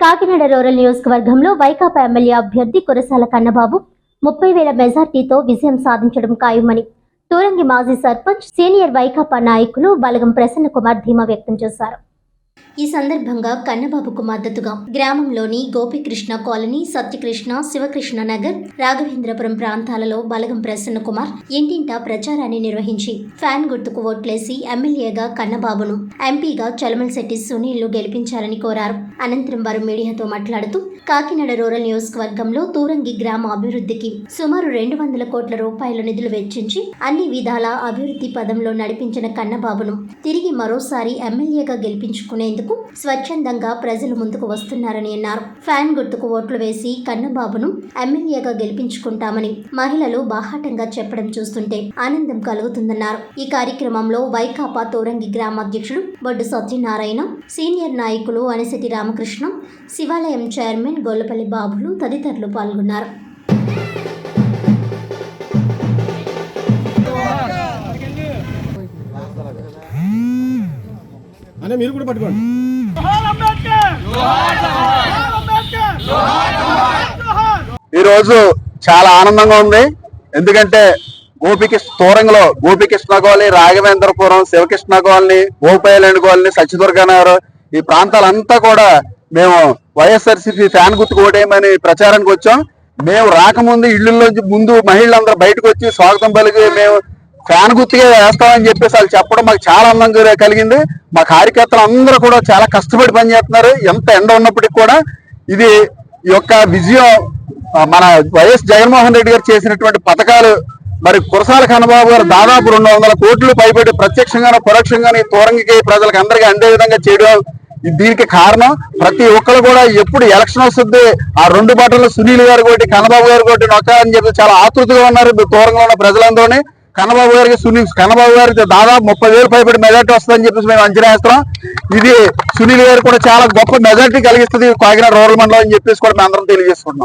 Kakinada rural నియోజకవర్గంలో Vaikapa MLA అభ్యర్థి కురసాల కన్నబాబు ముప్పై వేల మెజార్టీతో విజయం సాధించడం ఖాయమని తూరంగి మాజీ సర్పంచ్ సీనియర్ వైకాపా నాయకులు బలగం ప్రసన్న కుమార్ ధీమా వ్యక్తం చేశారు. ఈ సందర్భంగా కన్నబాబుకు మద్దతుగా గ్రామంలోని గోపికృష్ణ కాలనీ సత్యకృష్ణ శివకృష్ణ నగర్ రాఘవేంద్రపురం ప్రాంతాలలో బలగం ప్రసన్న కుమార్ ఇంటింటా ప్రచారాన్ని నిర్వహించి ఫ్యాన్ గుర్తుకు ఓట్లేసి ఎమ్మెల్యేగా కన్నబాబును ఎంపీగా చలమలశెట్టి సునీల్ను గెలిపించాలని కోరారు. అనంతరం వారు మీడియాతో మాట్లాడుతూ కాకినాడ రూరల్ నియోజకవర్గంలో తూరంగి గ్రామ అభివృద్ధికి సుమారు రెండు వందల కోట్ల రూపాయల నిధులు వెచ్చించి అన్ని విధాల అభివృద్ధి పదంలో నడిపించిన కన్నబాబును తిరిగి మరోసారి ఎమ్మెల్యేగా గెలిపించుకునే చేసేందుకు స్వచ్ఛందంగా ప్రజలు ముందుకు వస్తున్నారని అన్నారు. ఫ్యాన్ గుర్తుకు ఓట్లు వేసి కన్నబాబును ఎమ్మెల్యేగా గెలిపించుకుంటామని మహిళలు బాహాటంగా చెప్పడం చూస్తుంటే ఆనందం కలుగుతుందన్నారు. ఈ కార్యక్రమంలో వైకాపా తోరంగి గ్రామ అధ్యక్షుడు బొడ్డు సత్యనారాయణ సీనియర్ నాయకులు అనిశెట్టి రామకృష్ణ శివాలయం చైర్మన్ గొల్లపల్లి బాబులు తదితరులు పాల్గొన్నారు. అనే మీరు కూడా పట్టుకోండి. జోహార్ అంబేద్కర్! జోహార్ అంబేద్కర్ జోహార్ ఈ రోజు చాలా ఆనందంగా ఉంది. ఎందుకంటే గోపికృష్ణ తూరంగలో గోపికృష్ణ కాలనీ రాఘవేంద్రపురం శివకృష్ణ కాలనీ గోపాయలండి కాలనీ సత్యదుర్గనగర్ ఈ ప్రాంతాలంతా కూడా మేము వైఎస్ఆర్సీపీ ఫ్యాన్ గుర్తుకు ఓటేయమని ప్రచారానికి వచ్చాం. మేము రాకముందు ఇళ్ళల్లోంచి ముందు మహిళలందరూ బయటకు వచ్చి స్వాగతం పలికి మేము ఫ్యాన్ గుర్తుగా వేస్తామని చెప్పేసి వాళ్ళు చెప్పడం మాకు చాలా ఆనందంగా కలిగింది. మా కార్యకర్తలు అందరూ కూడా చాలా కష్టపడి పనిచేస్తున్నారు. ఎంత ఎండ ఉన్నప్పటికీ కూడా ఇది ఈ యొక్క విజయం మన వైఎస్ జగన్మోహన్ రెడ్డి గారు చేసినటువంటి పథకాలు మరి కురసాల కన్నబాబు గారు దాదాపు రెండు వందల కోట్లు పైబడి ప్రత్యక్షంగానూ పరోక్షంగానూ ఈ తోరంగికి ప్రజలకు అందరికీ అందే విధంగా చేయడం ఇది దీనికి కారణం. ప్రతి ఒక్కరు కూడా ఎప్పుడు ఎలక్షన్ వస్తుంది ఆ రెండు బట్టలు సునీల్ గారు కొట్టి కన్నబాబు గారు ఒకటి నొక్క అని చెప్పి చాలా ఆతృతగా ఉన్నారు. ఈ తోరంగంలో ఉన్న ప్రజలందరూ కన్నబాబు గారికి సునీల్ కన్నబాబు గారికి దాదాపు ముప్పై వేలు పైబడి మెజార్టీ వస్తుందని చెప్పేసి మేము అంచనా వేస్తున్నాం. ఇది సునీల్ గారు కూడా చాలా గొప్ప మెజార్టీ కలిగిస్తుంది కాకినాడ రూరల్ మండలం అని చెప్పేసి కూడా మేము అందరం తెలియజేసుకుంటున్నాం.